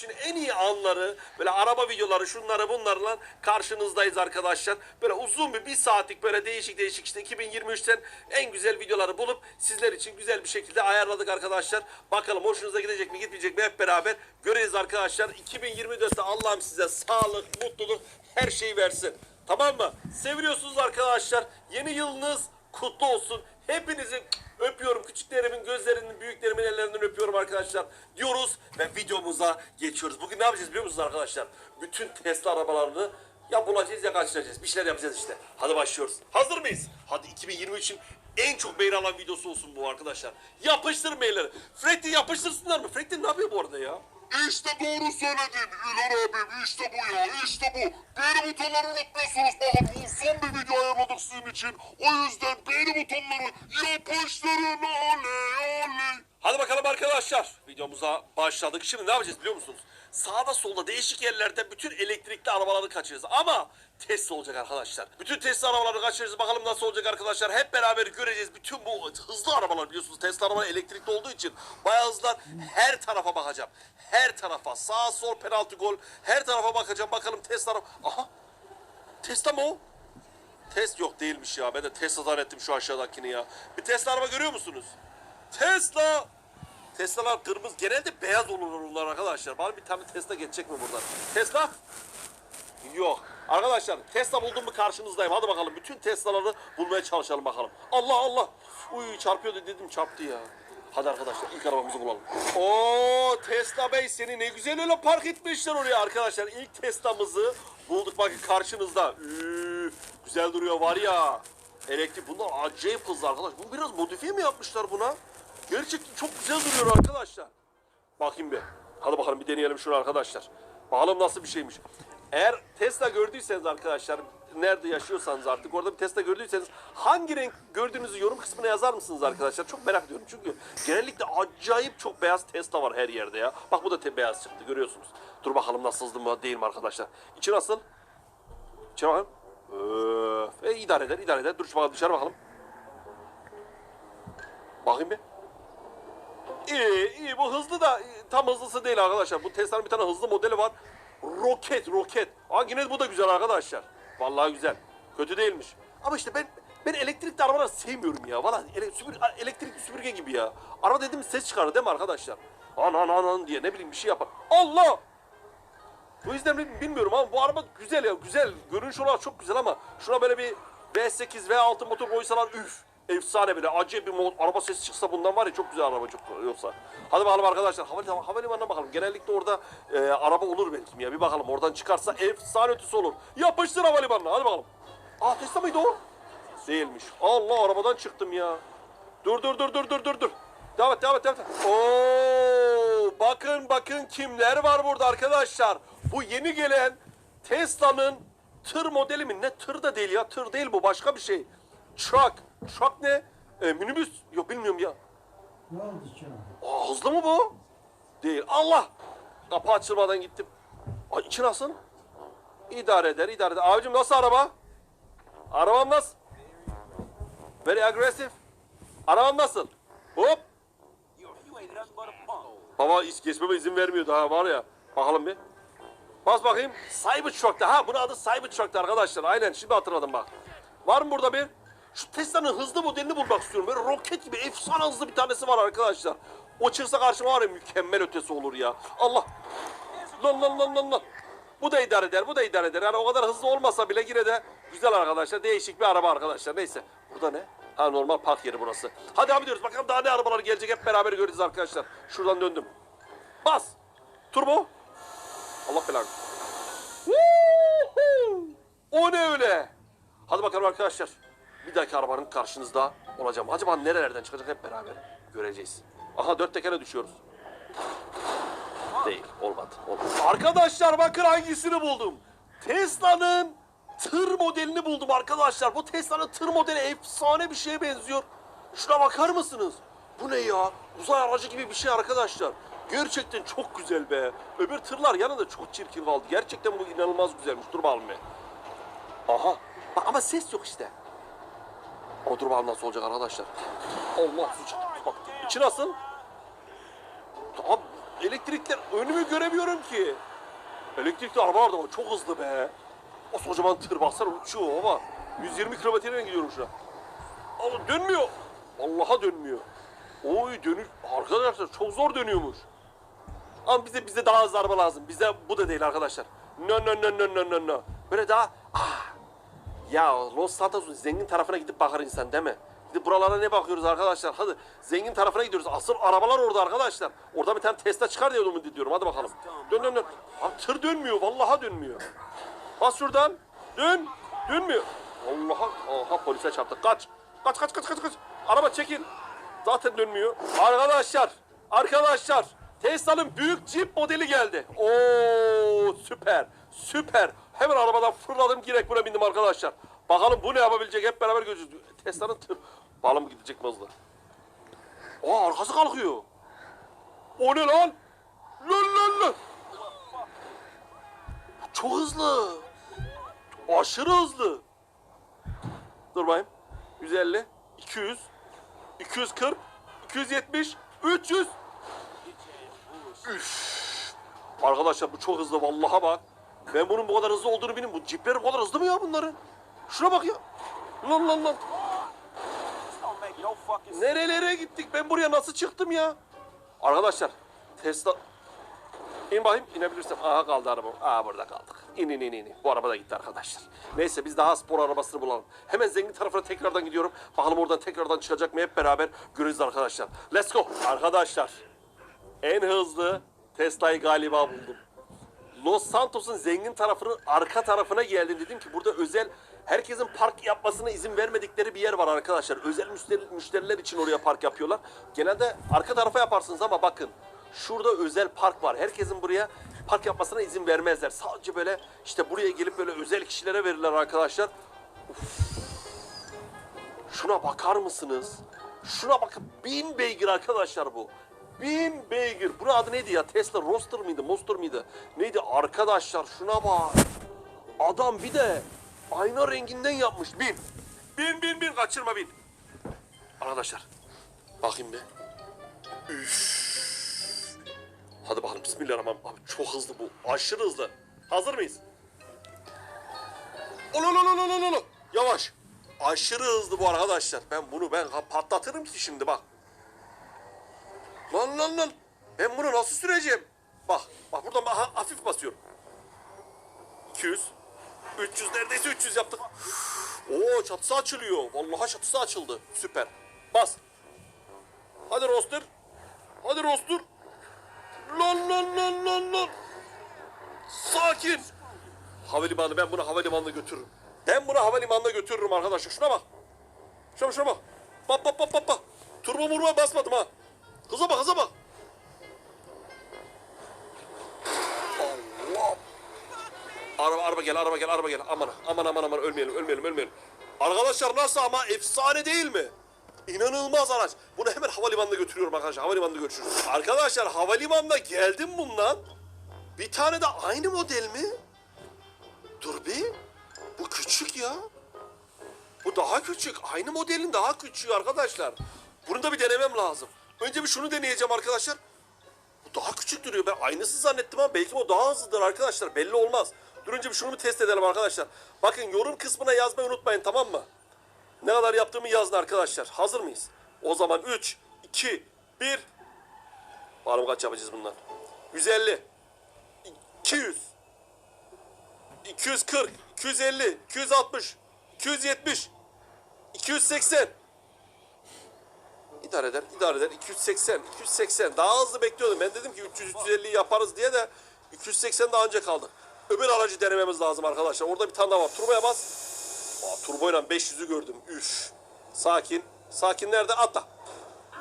Şimdi en iyi anları böyle araba videoları şunları bunlarla karşınızdayız arkadaşlar. Böyle uzun bir bir saatlik böyle değişik değişik işte 2023'ten en güzel videoları bulup sizler için güzel bir şekilde ayarladık arkadaşlar. Bakalım hoşunuza gidecek mi gitmeyecek mi hep beraber göreceğiz arkadaşlar. 2024'te Allah'ım size sağlık, mutluluk her şeyi versin. Tamam mı? Seviyorsunuz arkadaşlar. Yeni yılınız kutlu olsun. Hepinizi öpüyorum. Küçüklerimin gözlerinin, büyüklerimin ellerinden öpüyorum arkadaşlar. Diyoruz ve videomuza geçiyoruz. Bugün ne yapacağız biliyor musunuz arkadaşlar? Bütün Tesla arabalarını ya bulacağız ya kaçıracağız. Bir şeyler yapacağız işte. Hadi başlıyoruz. Hazır mıyız? Hadi 2023'ün en çok beğeni alan videosu olsun bu arkadaşlar. Yapıştır mailleri. Freddy yapıştırsınlar mı? Freddy ne yapıyor bu arada ya? İşte doğru söyledin İlhan abim işte bu ya işte bu. Beğeni butonları unutmuyorsunuz bakın uzun bir video ayarladık sizin için. O yüzden beğeni butonları yapıştırın oley oley. Hadi bakalım arkadaşlar. Videomuza başladık. Şimdi ne yapacağız biliyor musunuz? Sağda solda değişik yerlerde bütün elektrikli arabaları kaçırırız. Ama Tesla olacak arkadaşlar. Bütün Tesla arabaları kaçırırız. Bakalım nasıl olacak arkadaşlar. Hep beraber göreceğiz. Bütün bu hızlı arabalar biliyorsunuz. Tesla arabalar elektrikli olduğu için bayağı hızlar. Her tarafa bakacağım. Her tarafa. Sağ sol penaltı gol. Her tarafa bakacağım. Bakalım Tesla araba. Aha. Tesla mı o? Test yok değilmiş ya. Ben de Tesla zannettim şu aşağıdakini ya. Bir Tesla araba görüyor musunuz? Tesla! Tesla'lar kırmızı. Genelde beyaz olurlar arkadaşlar. Bana bir tane Tesla geçecek mi buradan? Tesla? Yok. Arkadaşlar Tesla buldum mu karşınızdayım. Hadi bakalım bütün Tesla'ları bulmaya çalışalım bakalım. Allah Allah. Uy çarpıyordu dedim çarptı ya. Hadi arkadaşlar ilk arabamızı bulalım. Oo Tesla Bey seni ne güzel öyle park etmişler oraya arkadaşlar. İlk Tesla'mızı bulduk bakın karşınızda. Üü, güzel duruyor var ya. Elektrik bunlar acayip hızlı arkadaş. Bu biraz modifiye mi yapmışlar buna? Gerçekten çok güzel duruyor arkadaşlar. Bakayım bir. Hadi bakalım bir deneyelim şunu arkadaşlar. Bakalım nasıl bir şeymiş. Eğer Tesla gördüyseniz arkadaşlar nerede yaşıyorsanız artık orada bir Tesla gördüyseniz hangi renk gördüğünüzü yorum kısmına yazar mısınız arkadaşlar? Çok merak ediyorum çünkü genellikle acayip çok beyaz Tesla var her yerde ya. Bak bu da beyaz çıktı görüyorsunuz. Dur bakalım nasıl hızlı mı değil mi arkadaşlar. İçi nasıl? İçine bakalım. Öf. E, idare eder idare eder. Dur şu bakalım dışarı bakalım. Bakayım bir. İyi iyi bu hızlı da e, tam hızlısı değil arkadaşlar. Bu Tesla'nın bir tane hızlı modeli var. Roket roket. Aa yine bu da güzel arkadaşlar. Vallahi güzel. Kötü değilmiş. Ama işte ben ben elektrikli arabaları sevmiyorum ya. Valla ele, süpür, elektrikli süpürge gibi ya. Araba dedim ses çıkarır değil mi arkadaşlar? An an an an diye ne bileyim bir şey yapar. Allah! O yüzden bil- bilmiyorum ama bu araba güzel ya güzel. Görünüş olarak çok güzel ama şuna böyle bir V8 V6 motor koysalar üf. Efsane böyle acayip bir mo- araba sesi çıksa bundan var ya çok güzel araba çok yoksa. Hadi bakalım arkadaşlar havalimanı, havalimanına bakalım. Genellikle orada e, araba olur belki ya bir bakalım oradan çıkarsa efsane ötesi olur. Yapıştır havalimanına hadi bakalım. Aa Tesla mıydı o? Değilmiş. Allah arabadan çıktım ya. Dur dur dur dur dur dur dur. Devam et devam et devam et. Bakın bakın kimler var burada arkadaşlar. Bu yeni gelen Tesla'nın tır modeli mi? Ne tır da değil ya. Tır değil bu başka bir şey. Truck. Truck ne? E, minibüs. Yok bilmiyorum ya. Ne oldu canım? Aa, hızlı mı bu? Değil. Allah! Kapı açılmadan gittim. Ay içi nasıl? İdare eder, idare eder. Abicim nasıl araba? Arabam nasıl? Very aggressive. Arabam nasıl? Hop! Baba hiç geçmeme izin vermiyor daha var ya. Bakalım bir. Bas bakayım. Cybertruck'ta. Ha bunun adı Cybertruck'ta arkadaşlar. Aynen şimdi hatırladım bak. Var mı burada bir? Şu Tesla'nın hızlı modelini bulmak istiyorum. Böyle roket gibi efsane hızlı bir tanesi var arkadaşlar. O çıksa karşıma var ya mükemmel ötesi olur ya. Allah. Lan lan lan lan lan. Bu da idare eder, bu da idare eder. Yani o kadar hızlı olmasa bile yine de güzel arkadaşlar. Değişik bir araba arkadaşlar. Neyse. Burada ne? Ha normal park yeri burası. Hadi abi diyoruz. Bakalım daha ne arabalar gelecek hep beraber göreceğiz arkadaşlar. Şuradan döndüm. Bas. Turbo. Allah belanı. O ne öyle? Hadi bakalım arkadaşlar. Bir dahaki arabanın karşınızda olacağım. Acaba nerelerden çıkacak hep beraber göreceğiz. Aha dört tekere düşüyoruz. Değil. Olmadı. olmadı. Arkadaşlar bakın hangisini buldum. Tesla'nın tır modelini buldum arkadaşlar. Bu Tesla'nın tır modeli efsane bir şeye benziyor. Şuna bakar mısınız? Bu ne ya? Uzay aracı gibi bir şey arkadaşlar. Gerçekten çok güzel be. Öbür tırlar yanında çok çirkin kaldı. Gerçekten bu inanılmaz güzelmiş. Dur bakalım bir. Aha. Bak ama ses yok işte. O dur bakalım nasıl olacak arkadaşlar. Allah su. Bak içi nasıl? Abi elektrikler önümü göremiyorum ki. Elektrikli araba vardı ama çok hızlı be. O kocaman tır baksana uçuyor ama 120 kilometreyle gidiyorum şuna. Ama dönmüyor. Allah'a dönmüyor. Oy dönüş arkadaşlar çok zor dönüyormuş. Ama bize bize daha hızlı araba lazım. Bize bu da değil arkadaşlar. No no no no no no no. Böyle daha ah. Ya Los Santos'un zengin tarafına gidip bakar insan değil mi? Gidip buralara ne bakıyoruz arkadaşlar? Hadi zengin tarafına gidiyoruz. Asıl arabalar orada arkadaşlar. Orada bir tane Tesla çıkar diye umut ediyorum. Hadi bakalım. Dön dön dön. Abi tır dönmüyor. Vallahi dönmüyor. Bas şuradan. Dön. Dönmüyor. Allah'a. Aha polise çarptık. Kaç. Kaç kaç kaç kaç kaç. Araba çekin. Zaten dönmüyor. Arkadaşlar. Arkadaşlar. Tesla'nın büyük Jeep modeli geldi. Oo süper. Süper. Hemen arabadan fırladım direkt buna bindim arkadaşlar. Bakalım bu ne yapabilecek hep beraber göreceğiz. Tesla'nın tır. Balım gidecek hızlı? Aa arkası kalkıyor. O ne lan? Lan lan lan. Çok hızlı. Aşırı hızlı. Dur bakayım. 150, 200, 240, 270, 300. Üf. Arkadaşlar bu çok hızlı vallaha bak. Ben bunun bu kadar hızlı olduğunu bilmiyorum. Bu cipler bu kadar hızlı mı ya bunların? Şuna bak ya. Lan lan lan. Nerelere gittik? Ben buraya nasıl çıktım ya? Arkadaşlar Tesla... İn bakayım inebilirsem. Aha kaldı araba. Aa burada kaldık. İn in in in. Bu araba da gitti arkadaşlar. Neyse biz daha spor arabasını bulalım. Hemen zengin tarafına tekrardan gidiyorum. Bakalım oradan tekrardan çıkacak mı hep beraber göreceğiz arkadaşlar. Let's go. Arkadaşlar en hızlı Tesla'yı galiba buldum. Los Santos'un zengin tarafının arka tarafına geldim. Dedim ki burada özel herkesin park yapmasına izin vermedikleri bir yer var arkadaşlar. Özel müşteri, müşteriler için oraya park yapıyorlar. Genelde arka tarafa yaparsınız ama bakın şurada özel park var. Herkesin buraya park yapmasına izin vermezler. Sadece böyle işte buraya gelip böyle özel kişilere verirler arkadaşlar. Şuna bakar mısınız? Şuna bakın bin beygir arkadaşlar bu. Bin beygir. Bunun adı neydi ya? Tesla Roadster mıydı? Monster mıydı? Neydi? Arkadaşlar şuna bak. Adam bir de ayna renginden yapmış. Bin. Bin bin bin kaçırma bin. Arkadaşlar. Bakayım bir. Üf. Hadi bakalım bismillahirrahmanirrahim. Abi çok hızlı bu. Aşırı hızlı. Hazır mıyız? Olo olo olo olo. Yavaş. Aşırı hızlı bu arkadaşlar. Ben bunu ben patlatırım ki şimdi bak. Lan lan lan. Ben bunu nasıl süreceğim? Bak. Bak buradan bak, ha- hafif basıyorum. 200. 300 neredeyse 300 yaptık. Oo çatısı açılıyor. Vallahi çatısı açıldı. Süper. Bas. Hadi roster. Hadi roster. Lan lan lan lan lan. Sakin. Havalimanı ben bunu havalimanına götürürüm. Ben bunu havalimanına götürürüm arkadaşlar. Şuna bak. Şuna şuna bak. Bak bak bak bak bak. Turbo murba basmadım ha. Hıza bak hıza bak. Allah. Araba araba gel araba gel araba gel. Aman aman aman aman ölmeyelim ölmeyelim ölmeyelim. Arkadaşlar nasıl ama efsane değil mi? İnanılmaz araç. Bunu hemen havalimanına götürüyorum arkadaşlar. Havalimanında görüşürüz. Arkadaşlar havalimanına geldim bundan. Bir tane de aynı model mi? Dur bir. Bu küçük ya. Bu daha küçük. Aynı modelin daha küçüğü arkadaşlar. Bunu da bir denemem lazım. Önce bir şunu deneyeceğim arkadaşlar. Bu daha küçük duruyor. Ben aynısı zannettim ama belki o daha hızlıdır arkadaşlar. Belli olmaz. Dur önce bir şunu bir test edelim arkadaşlar. Bakın yorum kısmına yazmayı unutmayın tamam mı? Ne kadar yaptığımı yazın arkadaşlar. Hazır mıyız? O zaman 3, 2, 1. Bakalım kaç yapacağız bundan. 150. 200. 240, 250, 260, 270, 280. İdare eder, idare eder. 280, 280. Daha hızlı bekliyordum. Ben dedim ki 300, 350 yaparız diye de 280 daha önce kaldı. Öbür aracı denememiz lazım arkadaşlar. Orada bir tane daha var. Turboya bas. Aa, turboyla 500'ü gördüm. Üf. Sakin. Sakin nerede? Atla.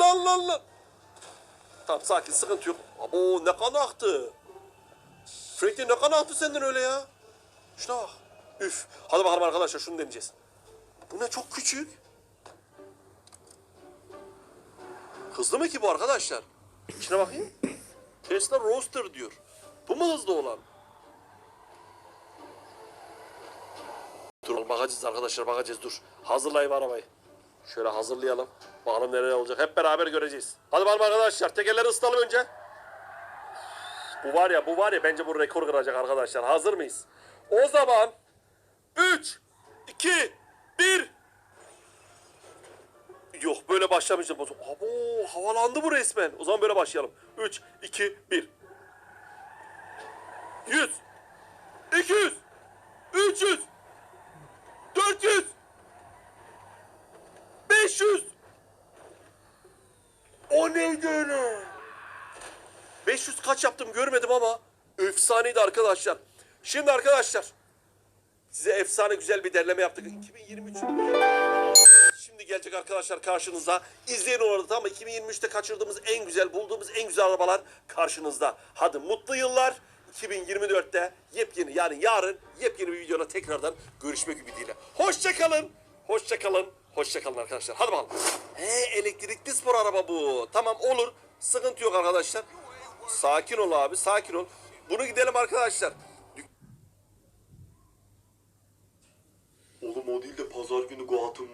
Lan lan lan. Tamam sakin sıkıntı yok. Abo ne kan aktı. Franklin ne kan aktı senden öyle ya. Şuna bak. Üf. Hadi bakalım arkadaşlar şunu deneyeceğiz. Bu ne çok küçük. Hızlı mı ki bu arkadaşlar? İçine bakayım. Tesla Roadster diyor. Bu mu hızlı olan? Dur bakacağız arkadaşlar bakacağız dur. Hazırlayayım arabayı. Şöyle hazırlayalım. Bakalım neler olacak. Hep beraber göreceğiz. Hadi bakalım arkadaşlar. Tekerleri ısıtalım önce. Bu var ya bu var ya bence bu rekor kıracak arkadaşlar. Hazır mıyız? O zaman 3 2 1 Yok böyle başlamayacağım. Abo havalandı bu resmen. O zaman böyle başlayalım. 3 2 1 100 200 300 400 500 O neydi öyle? 500 kaç yaptım görmedim ama efsaneydi arkadaşlar. Şimdi arkadaşlar size efsane güzel bir derleme yaptık. 2023 Şimdi gelecek arkadaşlar karşınıza. İzleyin orada mı? 2023'te kaçırdığımız en güzel, bulduğumuz en güzel arabalar karşınızda. Hadi mutlu yıllar. 2024'te yepyeni yani yarın yepyeni bir videoda tekrardan görüşmek ümidiyle. Hoşçakalın. Hoşçakalın. Hoşçakalın arkadaşlar. Hadi bakalım. He elektrikli spor araba bu. Tamam olur. Sıkıntı yok arkadaşlar. Sakin ol abi sakin ol. Bunu gidelim arkadaşlar. Oğlum o değil de pazar günü Goat'ın